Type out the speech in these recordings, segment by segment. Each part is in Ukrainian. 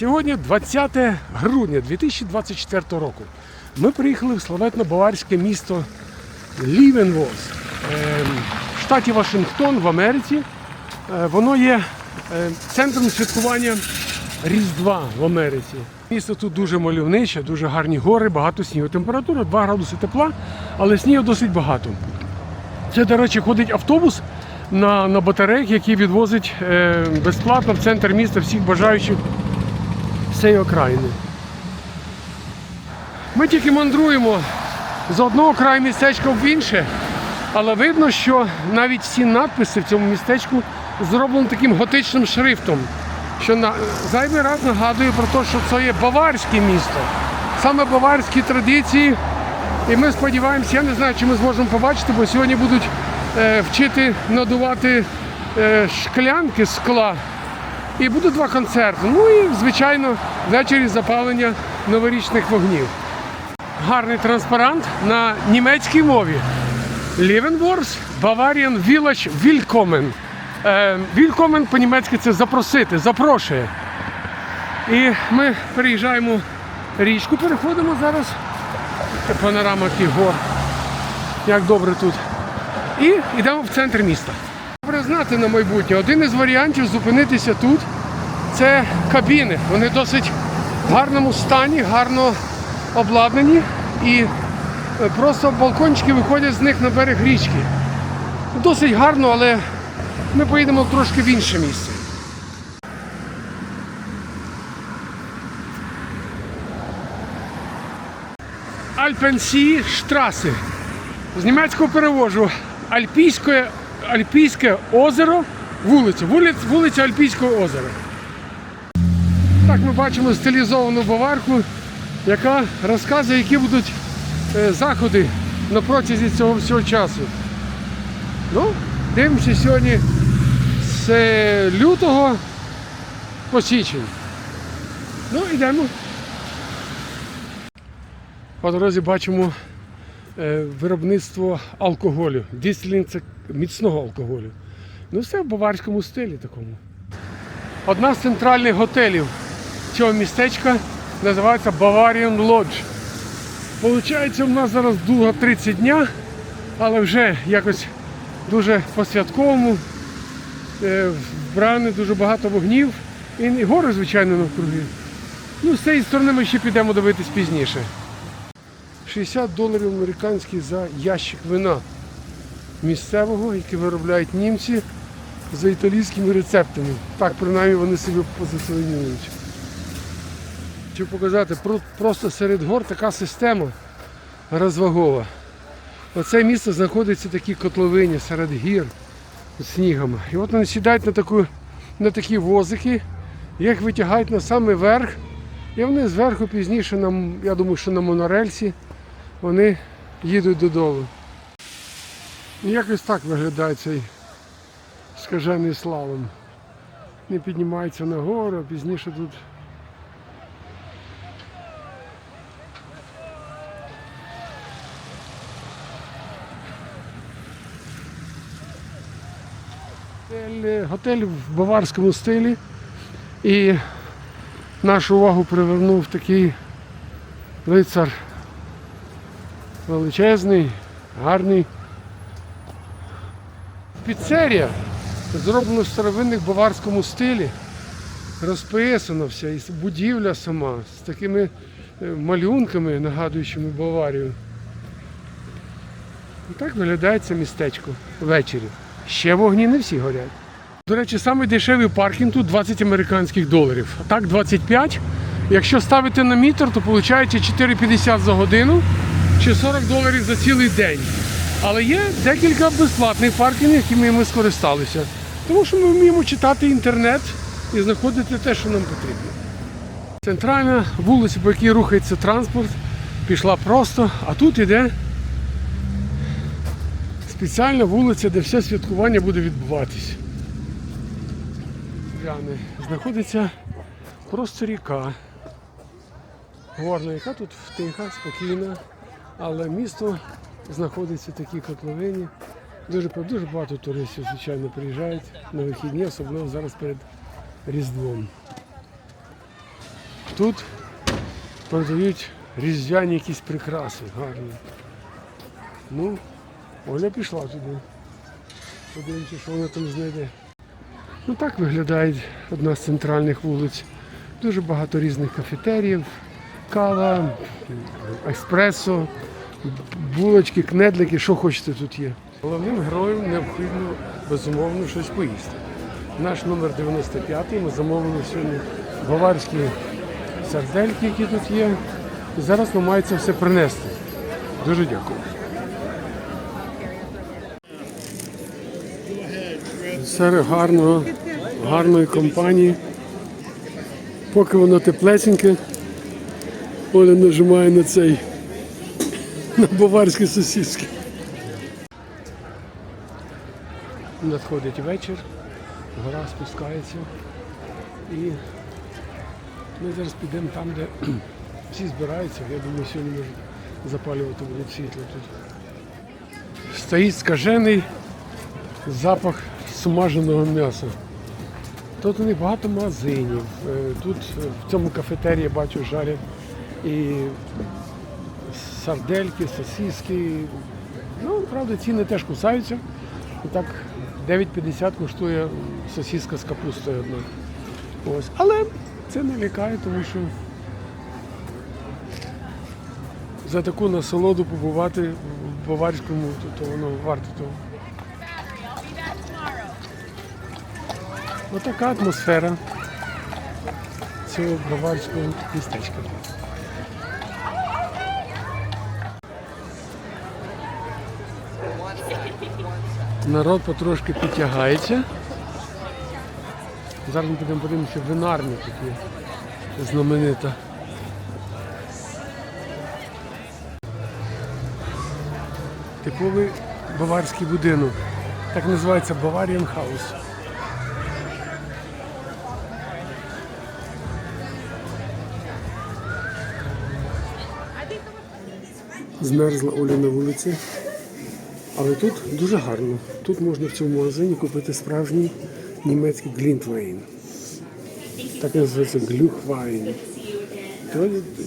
Сьогодні 20 грудня 2024 року. Ми приїхали в славетне баварське місто Лівенвос ем, в штаті Вашингтон в Америці. Е, Воно є е, центром святкування Різдва в Америці. Місто тут дуже мальовниче, дуже гарні гори, багато снігу. Температура 2 градуси тепла, але снігу досить багато. Це, до речі, ходить автобус на, на батареях, який відвозить е, безплатно в центр міста всіх бажаючих цієї окраїни. Ми тільки мандруємо з одного краю містечка в інше, але видно, що навіть всі надписи в цьому містечку зроблені таким готичним шрифтом, що на зайвий раз нагадує про те, що це є баварське місто, саме баварські традиції. І ми сподіваємося, я не знаю, чи ми зможемо побачити, бо сьогодні будуть е, вчити надувати е, шклянки скла. І буде два концерти. Ну і, звичайно, ввечері запалення новорічних вогнів. Гарний транспарант на німецькій мові. Лівенворс, Bavarian Village Willkommen. Е, Willkommen по-німецьки це запросити, запрошує. І ми переїжджаємо річку, переходимо зараз. Це панорама гор. Як добре тут. І йдемо в центр міста. Добре знати на майбутнє. Один із варіантів зупинитися тут це кабіни. Вони досить в гарному стані, гарно обладнані і е, просто балкончики виходять з них на берег річки. Досить гарно, але ми поїдемо трошки в інше місце. Альпенсі штраси. З німецького перевожу Альпійське, Альпійське озеро, вулиця, вулиця, вулиця Альпійського озера. Так ми бачимо стилізовану баварку, яка розказує, які будуть е, заходи на протязі цього всього часу. Ну, дивимося сьогодні з е, лютого по січень. Ну, йдемо. По дорозі бачимо виробництво алкоголю. Це міцного алкоголю. Ну, все в баварському стилі такому. Одна з центральних готелів цього містечка називається Bavarian Lodge. Получається, у нас зараз друга 30 дня, але вже якось дуже по-святковому. Е, Вбране дуже багато вогнів і гори, звичайно, навкруги. Ну, з цієї сторони ми ще підемо дивитись пізніше. 60 доларів американських за ящик вина місцевого, який виробляють німці за італійськими рецептами. Так, принаймні вони собі позиціонують. Хочу показати, просто серед гор така система розвагова. Оце місце знаходиться в такій котловині серед гір з снігами. І от вони сідають на, таку, на такі возики, їх витягають на самий верх, і вони зверху пізніше, на, я думаю, що на монорельсі, вони їдуть додолу. Якось так виглядає цей скажений слалом. Не піднімається на гору, а пізніше тут. Готель, готель в баварському стилі. І нашу увагу привернув такий лицар величезний, гарний. Піцерія зроблена в старовинних баварському стилі. Розписана вся, і будівля сама з такими е, малюнками, нагадуючими Баварію. І так виглядає це містечко ввечері. Ще вогні не всі горять. До речі, самий дешевий паркінг тут 20 американських доларів. А так 25. Якщо ставити на мітр, то виходить 4,50 за годину чи 40 доларів за цілий день. Але є декілька безплатних паркінгів, якими ми скористалися. Тому що ми вміємо читати інтернет і знаходити те, що нам потрібно. Центральна вулиця, по якій рухається транспорт, пішла просто, а тут іде спеціальна вулиця, де все святкування буде відбуватись. Гляне, знаходиться просто ріка. Горна, яка тут тиха, спокійна, але місто знаходиться в такій котловині. Дуже, дуже багато туристів, звичайно, приїжджають на вихідні, особливо зараз перед Різдвом. тут продають різдвяні якісь прикраси гарні. Ну, Оля пішла туди. Подивимося, що вона там знайде. Ну так виглядає одна з центральних вулиць. Дуже багато різних кафетеріїв, кава, еспресо, булочки, кнедлики, що хочете тут є. Головним героям необхідно безумовно щось поїсти. Наш номер 95 ми замовили сьогодні баварські сардельки, які тут є. І зараз нам має все принести. Дуже дякую. Серед гарного, гарної компанії. Поки воно теплесеньке, Оля нажимає на цей на баварські сосиски. Надходить вечір, гора спускається і ми зараз підемо там, де всі збираються. Я думаю, сьогодні можуть запалювати будуть світло тут. Стоїть скажений запах смаженого м'яса. Тут них багато магазинів. Е, Тут е, в цьому кафетерії я бачу жарять і сардельки, сосиски. Ну, правда, ціни теж кусаються. І так 9,50 коштує сосиска з капустою одна. Ось. Але це не лякає, тому що за таку насолоду побувати в баварському, то, то воно варто того. Отака атмосфера цього баварського містечка. Народ потрошки підтягається. Зараз ми будемо подивимося винарня тут є знаменита. Типовий баварський будинок. Так називається Bavarian House. Змерзла Оля на вулиці. Але тут дуже гарно. Тут можна в цьому магазині купити справжній німецький глінтвейн. Так називається глюхвайн.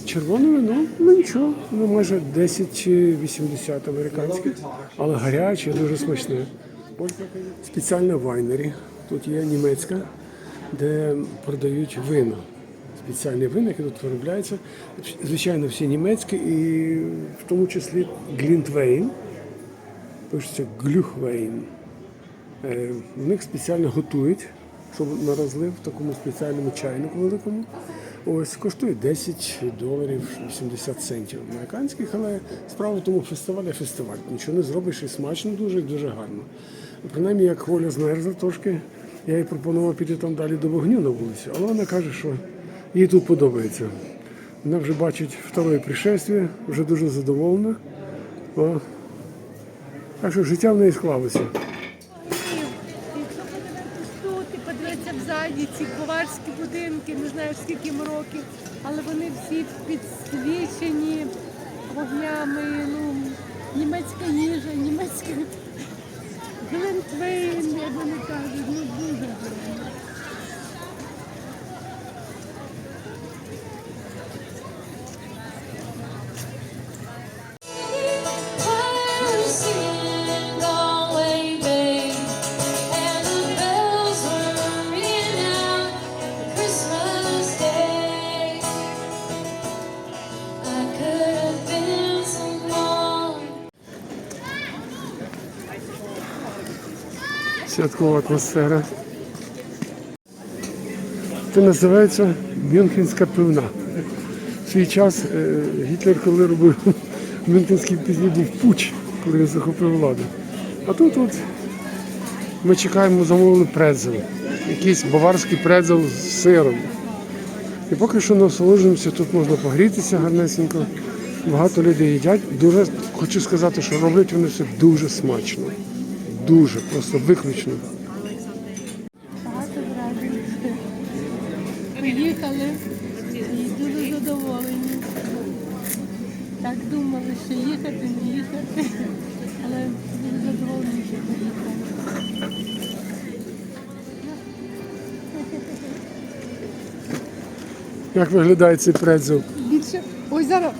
Червоне вино, ну нічого, воно майже 10 чи 80 американське, але гаряче, дуже смачне. Спеціальна вайнері. Тут є німецька, де продають вино. Спеціальні вина, які тут виробляються. Звичайно, всі німецькі, і в тому числі Глінтвейн. Пишеться Глюхвейн. Е, В них спеціально готують, щоб на розлив в такому спеціальному чайнику великому. Ось коштує 10 доларів 80 центів американських, але справа в тому фестиваль фестиваль. Нічого не зробиш і смачно дуже, і дуже гарно. Принаймні, як Оля змерзла трошки, я їй пропонував піти там далі до вогню на вулиці, але вона каже, що їй тут подобається. Вона вже бачить второе пришествие, вже дуже задоволена. Так що життя в неї склалося. Тут і подивитися взаді ці коварські будинки, не знаю скільки їм років, але вони всі підсвічені вогнями, ну, німецька їжа, німецька глинтвейн, як вони кажуть, ну дуже гарно. Святкова атмосфера. Це називається Мюнхенська пивна. В свій час е, Гітлер, коли робив Мюнхенський пізні, був пуч, коли він захопив владу. А тут от ми чекаємо замовлений предзел. Якийсь баварський предзел з сиром. І поки що насолоджуємося, тут можна погрітися гарнесенько. Багато людей їдять. Дуже хочу сказати, що роблять вони все дуже смачно. Дуже, просто виключно. Багато вражень. Поїхали і дуже задоволені. Так думали, що їхати, не їхати, але дуже задоволені, що поїхали. Як виглядає цей предзел? Більше. Ой, зараз.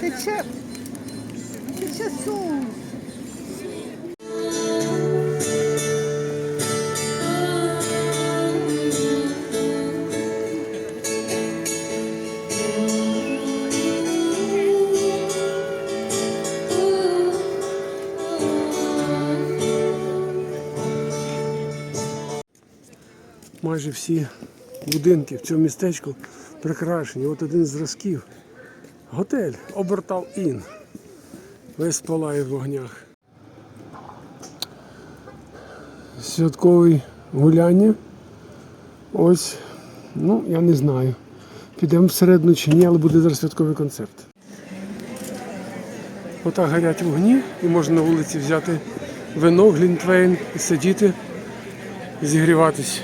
Тече. Тече соус. Майже всі будинки в цьому містечку прикрашені. От один з зразків. Готель Обертал Ін. Весь палає в вогнях. Святкові гуляння. Ось, ну, я не знаю. Підемо всередину чи ні, але буде зараз святковий концерт. Отак горять вогні і можна на вулиці взяти вино, глінтвейн і сидіти, зігріватись.